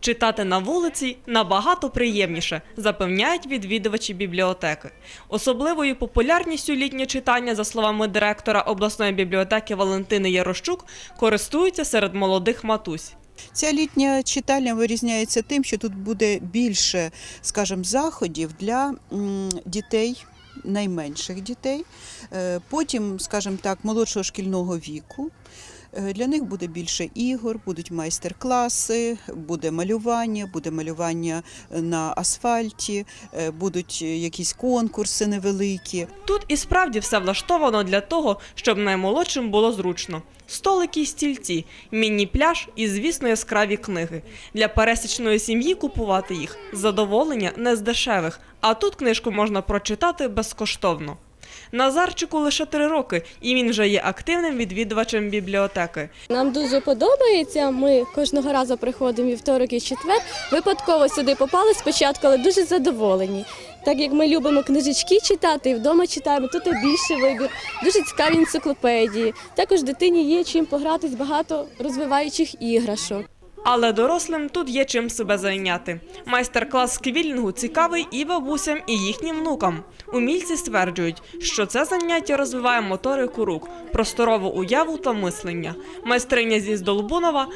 Читати на вулиці набагато приємніше, запевняють відвідувачі бібліотеки. Особливою популярністю літнє читання, за словами директора обласної бібліотеки Валентини Ярощук, користуються серед молодих матусь. Ця літня читальня вирізняється тим, що тут буде більше, скажімо, заходів для дітей, найменших дітей, Е, потім, скажімо так, молодшого шкільного віку. Е, Для них буде більше ігор, будуть майстер-класи, буде малювання, буде малювання на асфальті, е, будуть якісь конкурси невеликі. Тут і справді все влаштовано для того, щоб наймолодшим було зручно. Столики й стільці, міні-пляж і, звісно, яскраві книги. Для пересічної сім'ї купувати їх задоволення не з дешевих, а тут книжку можна прочитати безкоштовно. Назарчику лише три роки, і він вже є активним відвідувачем бібліотеки. Нам дуже подобається. Ми кожного разу приходимо вівторок і четвер. Випадково сюди попали спочатку, але дуже задоволені. Так як ми любимо книжечки читати і вдома читаємо, тут більше вибір, дуже цікаві енциклопедії. Також дитині є чим погратись багато розвиваючих іграшок. Але дорослим тут є чим себе зайняти. Майстер-клас з квілінгу цікавий і бабусям, і їхнім внукам. Умільці стверджують, що це заняття розвиває моторику рук, просторову уяву та мислення. Майстриня зі Здолбунова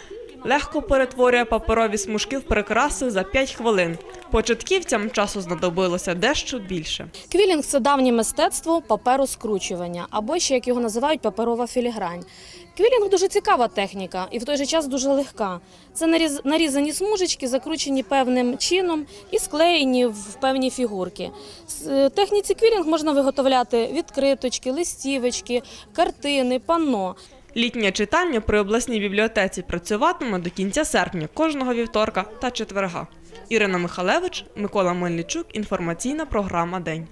легко перетворює паперові смужки в прикраси за 5 хвилин. Початківцям часу знадобилося дещо більше. Квілінг це давнє мистецтво паперу скручування, або ще як його називають паперова філігрань. Квілінг дуже цікава техніка і в той же час дуже легка. Це наріз- нарізані смужечки, закручені певним чином і склеєні в певні фігурки. Е, техніці квілінг можна виготовляти відкриточки, листівочки, картини, панно. Літнє читання при обласній бібліотеці працюватиме до кінця серпня кожного вівторка та четверга. Ірина Михалевич, Микола Мельничук. Інформаційна програма День.